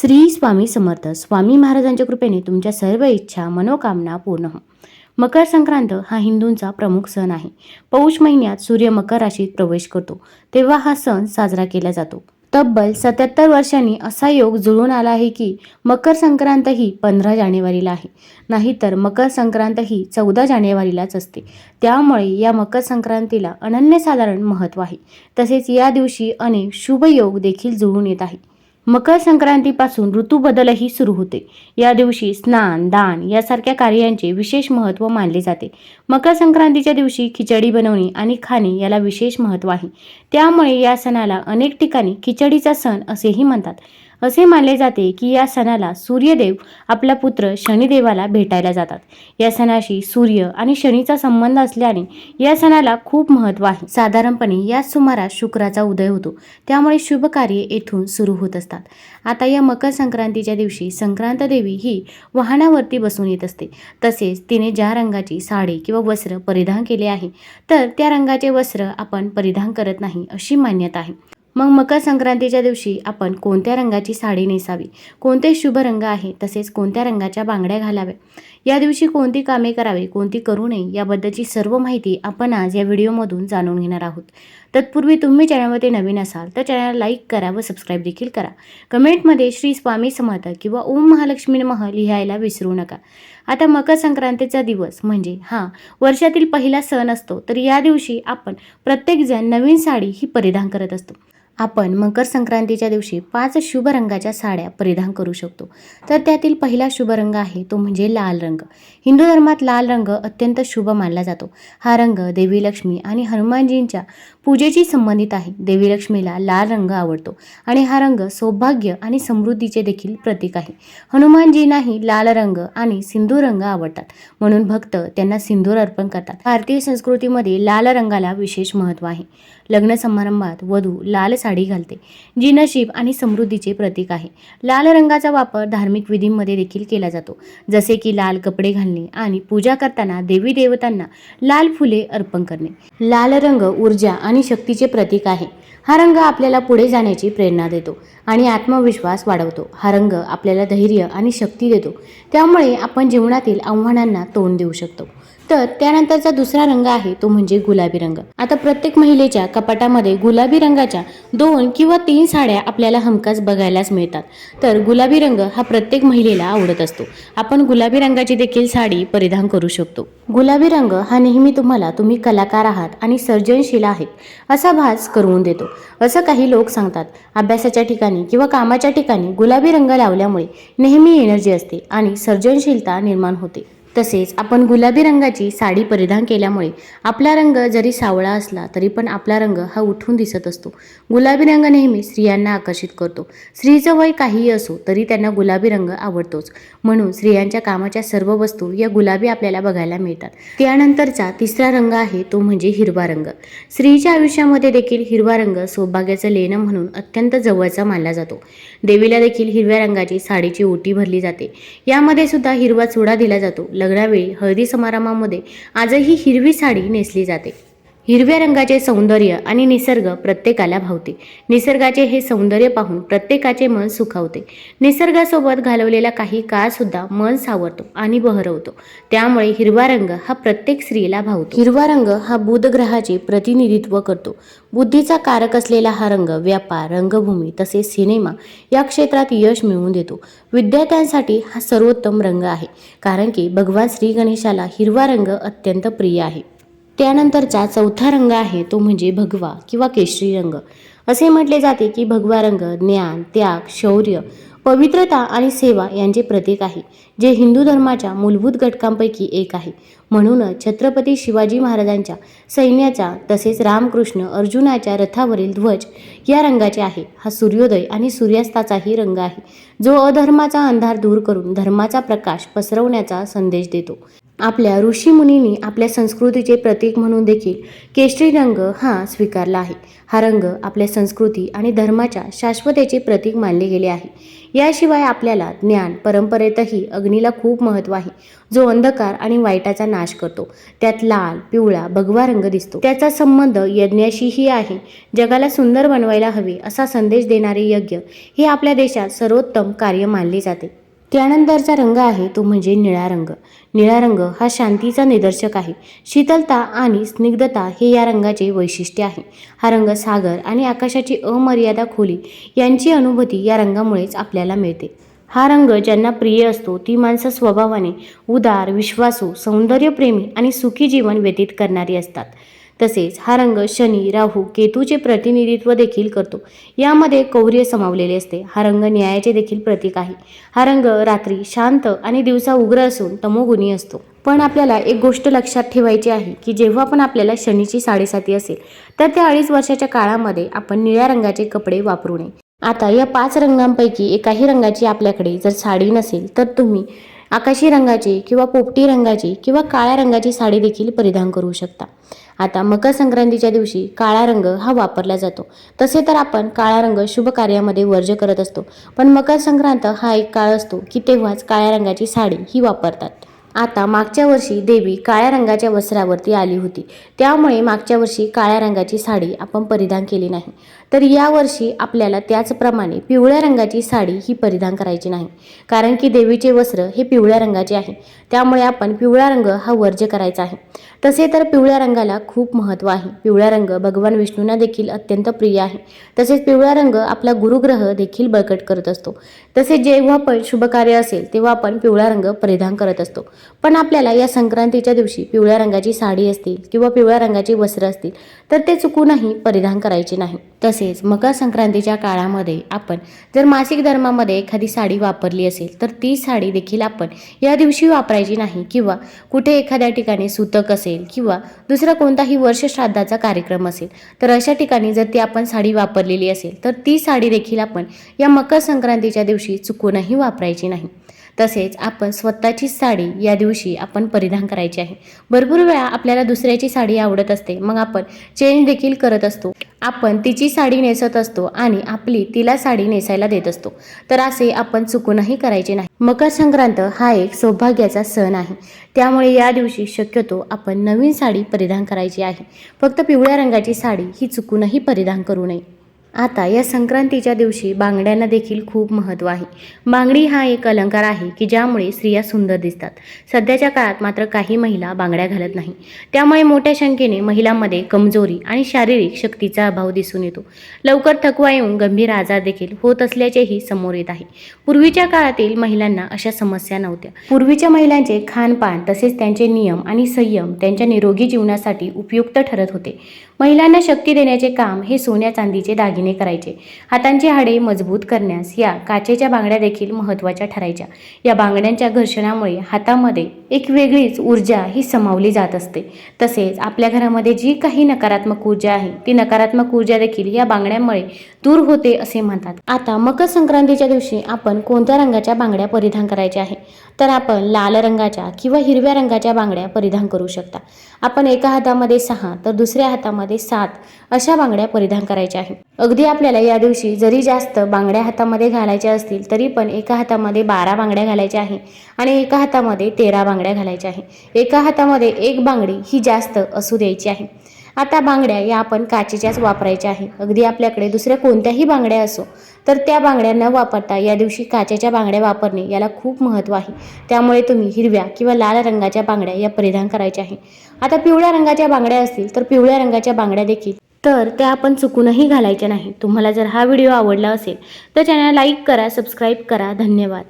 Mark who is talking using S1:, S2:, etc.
S1: श्री स्वामी समर्थ. स्वामी महाराजांच्या कृपेने तुमच्या सर्व इच्छा मनोकामना पूर्ण हो. मकर संक्रांत हा हिंदूंचा प्रमुख सण आहे. पौष महिन्यात सूर्य मकर राशीत प्रवेश करतो. तेव्हा हा सण साजरा केला जातो. तब्बल सत्याहत्तर वर्षांनी असा योग जुळून आला आहे की मकर संक्रांत ही पंधरा जानेवारीला आहे. नाहीतर मकर संक्रांत ही चौदा जानेवारीलाच असते. त्यामुळे या मकर संक्रांतीला अनन्यसाधारण महत्त्व आहे. तसेच या दिवशी अनेक शुभ योग देखील जुळून येत आहे. मकर संक्रांतीपासून ऋतू बदलही सुरू होते. या दिवशी स्नान दान यासारख्या कार्यांचे विशेष महत्त्व मानले जाते. मकर संक्रांतीच्या दिवशी खिचडी बनवणे आणि खाणे याला विशेष महत्त्व आहे. त्यामुळे या सणाला अनेक ठिकाणी खिचडीचा सण असेही म्हणतात. असे मानले जाते की या सणाला सूर्यदेव आपला पुत्र शनिदेवाला भेटायला जातात. या सणाशी सूर्य आणि शनीचा संबंध असल्याने या सणाला खूप महत्त्व आहे. साधारणपणे याच सुमारास शुक्राचा उदय होतो. त्यामुळे शुभ कार्ये येथून सुरू होत असतात. आता या मकर संक्रांतीच्या दिवशी संक्रांत देवी ही वाहनावरती बसून येत असते. तसेच तिने ज्या रंगाची साडी किंवा वस्त्र परिधान केले आहे तर त्या रंगाचे वस्त्र आपण परिधान करत नाही अशी मान्यता आहे. मग मकर संक्रांतीच्या दिवशी आपण कोणत्या रंगाची साडी नेसावी? कोणते शुभ रंग आहे? तसेच कोणत्या रंगाच्या बांगड्या घालाव्या? या दिवशी कोणती कामे करावी? कोणती करू नये? याबद्दलची सर्व माहिती आपण आज या व्हिडिओमधून जाणून घेणार आहोत. तत्पूर्वी तुम्ही चॅनलमध्ये नवीन असाल तर चॅनल लाईक करा व सबस्क्राईब देखील करा. कमेंटमध्ये श्री स्वामी समर्थ किंवा ओम महालक्ष्मी मह लिहायला विसरू नका. आता मकर संक्रांतीचा दिवस म्हणजे हा वर्षातील पहिला सण असतो तर या दिवशी आपण प्रत्येकजण नवीन साडी ही परिधान करत असतो. आपण मकर संक्रांतीच्या दिवशी पाच शुभ रंगाच्या साड्या परिधान करू शकतो. तर त्यातील पहिला शुभ रंग आहे तो म्हणजे लाल रंग. हिंदू धर्मात लाल रंग अत्यंत शुभ मानला जातो. हा रंग देवी लक्ष्मी आणि हनुमानजींच्या पूजेशी संबंधित आहे. देवी लक्ष्मीला लाल रंग आवडतो आणि हा रंग सौभाग्य आणि समृद्धीचे देखील प्रतीक आहे. हनुमानजींनाही लाल रंग आणि सिंदूर रंग आवडतात. म्हणून भक्त त्यांना सिंदूर अर्पण करतात. भारतीय संस्कृतीमध्ये लाल रंगाला विशेष महत्त्व आहे. लग्न समारंभात वधू लाल साडी घालते जी नशीब आणि समृद्धीचे प्रतीक आहे. लाल रंगाचा वापर धार्मिक विधींमध्ये देखील केला जातो. जसे की लाल कपडे घालणे आणि पूजा करताना देवी देवतांना लाल फुले अर्पण करणे. लाल रंग ऊर्जा आणि शक्तीचे प्रतीक आहे. हा रंग आपल्याला पुढे जाण्याची प्रेरणा देतो आणि आत्मविश्वास वाढवतो. हा रंग आपल्याला धैर्य आणि शक्ती देतो. त्यामुळे आपण जीवनातील आव्हानांना तोंड देऊ शकतो. तर त्यानंतरचा दुसरा रंग आहे तो म्हणजे गुलाबी रंग. आता प्रत्येक महिलेच्या कपाटामध्ये गुलाबी रंगाच्या दोन किंवा तीन साड्या आपल्याला हमखास बघायलाच मिळतात. तर गुलाबी रंग हा प्रत्येक महिलेला आवडत असतो. आपण गुलाबी रंगाची देखील साडी परिधान करू शकतो. गुलाबी रंग हा नेहमी तुम्हाला तुम्ही कलाकार आहात आणि सर्जनशील आहेत असा भास करून देतो. असं काही लोक सांगतात अभ्यासाच्या ठिकाणी किंवा कामाच्या ठिकाणी गुलाबी रंग लावल्यामुळे नेहमी एनर्जी असते आणि सर्जनशीलता निर्माण होते. तसेच आपण गुलाबी रंगाची साडी परिधान केल्यामुळे आपला रंग जरी सावळा असला तरी पण आपला रंग हा उठून दिसत असतो. गुलाबी रंग नेहमी स्त्रियांना आकर्षित करतो. स्त्रीचं वय काहीही असो तरी त्यांना गुलाबी रंग आवडतोच. म्हणून स्त्रियांच्या कामाच्या सर्व वस्तू या गुलाबी आपल्याला बघायला मिळतात. त्यानंतरचा तिसरा रंग आहे तो म्हणजे हिरवा रंग. स्त्रीच्या आयुष्यामध्ये देखील हिरवा रंग सौभाग्याचं लेणं म्हणून अत्यंत जवळचा मानला जातो. देवीला देखील हिरव्या रंगाची साडीची ओटी भरली जाते. यामध्ये सुद्धा हिरवा चुडा दिला जातो. लग्नावेळी हळदी समारंभामध्ये आजही हिरवी साडी नेसली जाते. हिरव्या रंगाचे सौंदर्य आणि निसर्ग प्रत्येकाला भावते. निसर्गाचे हे सौंदर्य पाहून प्रत्येकाचे मन सुखावते. निसर्गासोबत घालवलेला काही काळ सुद्धा मन सावरतो आणि बहरवतो. त्यामुळे हिरवा रंग हा प्रत्येक स्त्रीला भावतो. हिरवा रंग हा बुध ग्रहाचे प्रतिनिधित्व करतो. बुद्धीचा कारक असलेला हा रंग व्यापार रंगभूमी तसेच सिनेमा या क्षेत्रात यश मिळवून देतो. विद्यार्थ्यांसाठी हा सर्वोत्तम रंग आहे. कारण की भगवान श्री गणेशाला हिरवा रंग अत्यंत प्रिय आहे. त्यानंतरचा चौथा रंग आहे तो म्हणजे भगवा किंवा केशरी रंग. असे म्हटले जाते की भगवा रंग ज्ञान त्याग शौर्य पवित्रता आणि सेवा यांचे प्रतीक आहे जे हिंदू धर्माच्या मूलभूत घटकांपैकी एक आहे. म्हणूनच छत्रपती शिवाजी महाराजांच्या सैन्याचा तसेच रामकृष्ण अर्जुनाच्या रथावरील ध्वज या रंगाचे आहे. हा सूर्योदय आणि सूर्यास्ताचाही रंग आहे जो अधर्माचा अंधार दूर करून धर्माचा प्रकाश पसरवण्याचा संदेश देतो. आपल्या ऋषीमुनींनी आपल्या संस्कृतीचे प्रतीक म्हणून देखील केशरी रंग हा स्वीकारला आहे. हा रंग आपल्या संस्कृती आणि धर्माच्या शाश्वतेचे प्रतीक मानले गेले आहे. याशिवाय आपल्याला ज्ञान परंपरेतही अग्नीला खूप महत्त्व आहे. जो अंधकार आणि वाईटाचा नाश करतो. त्यात लाल पिवळा भगवा रंग दिसतो. त्याचा संबंध यज्ञाशीही आहे. जगाला सुंदर बनवायला हवे असा संदेश देणारे यज्ञ हे आपल्या देशात सर्वोत्तम कार्य मानले जाते. त्यानंतरचा रंग आहे तो म्हणजे निळा रंग. निळा रंग हा शांतीचा निदर्शक आहे. शीतलता आणि स्निग्धता हे या रंगाचे वैशिष्ट्य आहे. हा रंग सागर आणि आकाशाची अमर्यादा खोली यांची अनुभूती या रंगामुळेच आपल्याला मिळते. हा रंग ज्यांना प्रिय असतो ती माणसं स्वभावाने उदार विश्वासू सौंदर्यप्रेमी आणि सुखी जीवन व्यतीत करणारी असतात. तसेच हा रंग शनी राहू केतूचे प्रतिनिधित्व देखील करतो. यामध्ये कौर्य समावलेले असते. हा रंग न्यायाचे देखील प्रतीक आहे. हा रंग रात्री शांत आणि दिवसा उग्र असून तमोगुणी असतो. पण आपल्याला एक गोष्ट लक्षात ठेवायची आहे की जेव्हा पण आपल्याला शनीची साडेसाती असेल तर त्या अडीच वर्षाच्या काळामध्ये आपण निळ्या रंगाचे कपडे वापरू नये. आता या पाच रंगांपैकी एकाही रंगाची आपल्याकडे जर साडी नसेल तर तुम्ही आकाशी रंगाची किंवा पोपटी रंगाची किंवा काळ्या रंगाची साडी देखील परिधान करू शकता. आता मकर संक्रांतीच्या दिवशी काळा रंग हा वापरला जातो. तसे तर आपण काळा रंग शुभ कार्यामध्ये वर्ज करत असतो. पण मकर संक्रांत हा एक काळ असतो की तेव्हाच काळ्या रंगाची साडी ही वापरतात. आता मागच्या वर्षी देवी काळ्या रंगाच्या वस्त्रावरती आली होती. त्यामुळे मागच्या वर्षी काळ्या रंगाची साडी आपण परिधान केली नाही. तर यावर्षी आपल्याला त्याचप्रमाणे पिवळ्या रंगाची साडी ही परिधान करायची नाही. कारण की देवीचे वस्त्र हे पिवळ्या रंगाचे आहे. त्यामुळे आपण पिवळा रंग हा वर्ज्य करायचा आहे. तसे तर पिवळ्या रंगाला खूप महत्त्व आहे. पिवळा रंग भगवान विष्णूंना देखील अत्यंत प्रिय आहे. तसेच पिवळा रंग आपला गुरुग्रह देखील बळकट करत असतो. तसेच जेव्हा पण शुभकार्य असेल तेव्हा आपण पिवळा रंग परिधान करत असतो. पण आपल्याला या संक्रांतीच्या दिवशी पिवळ्या रंगाची साडी असतील किंवा पिवळ्या रंगाची वस्त्र असतील तर ते चुकूनही परिधान करायचे नाही. तसे तसेच मकर संक्रांतीच्या काळामध्ये आपण जर मासिक धर्मामध्ये एखादी साडी वापरली असेल तर ती साडी देखील आपण या दिवशी वापरायची नाही किंवा कुठे एखाद्या ठिकाणी सुतक असेल किंवा दुसरा कोणताही वर्षश्राद्धाचा कार्यक्रम असेल तर अशा ठिकाणी जर ती आपण साडी वापरलेली असेल तर ती साडी देखील आपण या मकर संक्रांतीच्या दिवशी चुकूनही वापरायची नाही. तसेच आपण स्वतःचीच साडी या दिवशी आपण परिधान करायची आहे. भरपूर वेळा आपल्याला दुसऱ्याची साडी आवडत असते. मग आपण चेंज देखील करत असतो. आपण तिची साडी नेसत असतो आणि आपली तिला साडी नेसायला देत असतो. तर असे आपण चुकूनही करायचे नाही. मकर संक्रांत हा एक सौभाग्याचा सण आहे. त्यामुळे या दिवशी शक्यतो आपण नवीन साडी परिधान करायची आहे. फक्त पिवळ्या रंगाची साडी ही चुकूनही परिधान करू नये. आता या संक्रांतीच्या दिवशी बांगड्यांना देखील खूप महत्त्व आहे. बांगडी हा एक अलंकार आहे की ज्यामुळे स्त्रिया सुंदर दिसतात. सध्याच्या काळात मात्र काही महिला बांगड्या घालत नाही. त्यामुळे मोठ्या संख्येने महिलांमध्ये कमजोरी आणि शारीरिक शक्तीचा अभाव दिसून येतो. लवकर थकवा येऊन गंभीर आजार देखील होत असल्याचेही समोर येत आहे. पूर्वीच्या काळातील महिलांना अशा समस्या नव्हत्या. पूर्वीच्या महिलांचे खानपान तसेच त्यांचे नियम आणि संयम त्यांच्या निरोगी जीवनासाठी उपयुक्त ठरत होते. महिलांना शक्ती देण्याचे काम हे सोन्या चांदीचे दागिने दागिने करायचे. हातांची हाडे मजबूत करण्यास या काचेच्या बांगड्या देखील महत्त्वाच्या ठरायच्या. या बांगड्यांच्या घर्षणामुळे हातामध्ये एक वेगळीच ऊर्जा ही समावली जात असते. तसेच आपल्या घरामध्ये जी काही नकारात्मक ऊर्जा आहे ती नकारात्मक ऊर्जा देखील या बांगड्यांमुळे दूर होते असे म्हणतात. आता मकर संक्रांतीच्या दिवशी आपण कोणत्या रंगाच्या बांगड्या परिधान करायच्या आहे? तर आपण लाल रंगाच्या किंवा हिरव्या रंगाच्या बांगड्या परिधान करू शकता. आपण एका हातामध्ये सहा तर दुसऱ्या हातामध्ये सात अशा बांगड्या परिधान करायच्या आहे. अगदी आपल्याला या दिवशी जरी जास्त बांगड्या हातामध्ये घालायच्या असतील तरी पण एका हातामध्ये बारा बांगड्या घालायच्या आहे आणि एका हातामध्ये तेरा बांगड्या घालायच्या आहे. एका हातामध्ये एक बांगडी ही जास्त असू द्यायची आहे. आता बांगड्या या आपण काचेच्याच वापरायच्या आहे. अगदी आपल्याकडे दुसऱ्या कोणत्याही बांगड्या असो तर त्या बांगड्या न वापरता या दिवशी काचेच्या बांगड्या वापरणे याला खूप महत्त्व आहे. त्यामुळे तुम्ही हिरव्या किंवा लाल रंगाच्या बांगड्या या परिधान करायच्या आहे. आता पिवळ्या रंगाच्या बांगड्या असतील तर पिवळ्या रंगाच्या बांगड्या देखील तर त्या आपण चुकूनही घालायच्या नाही. तुम्हाला जर हा व्हिडिओ आवडला असेल तर चॅनल लाईक करा सबस्क्राईब करा. धन्यवाद.